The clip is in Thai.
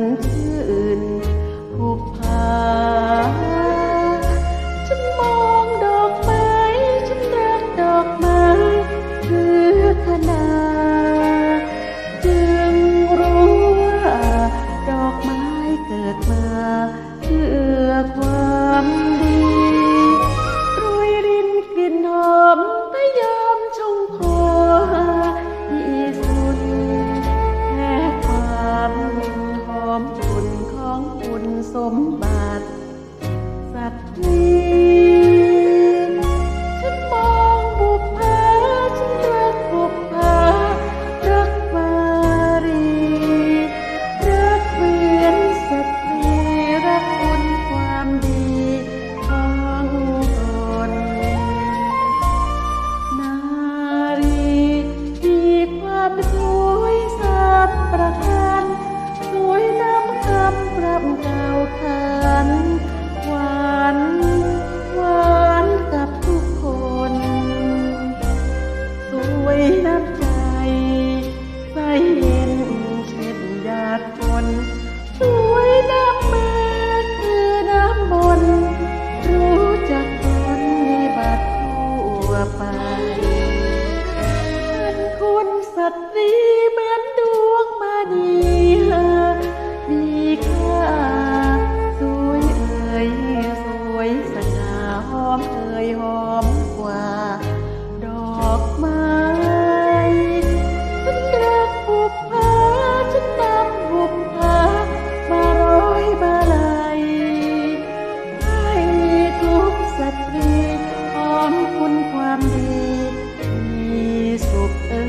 นชื่นภูผา สมบัติ สัตว์นี้ฉันมองบุพภาฉันรักบุพภารักมารีรักเหมือนสตรีรักคุณความดีของตนนารีมีความสวยสามประการสว ความดีมีสุขเอ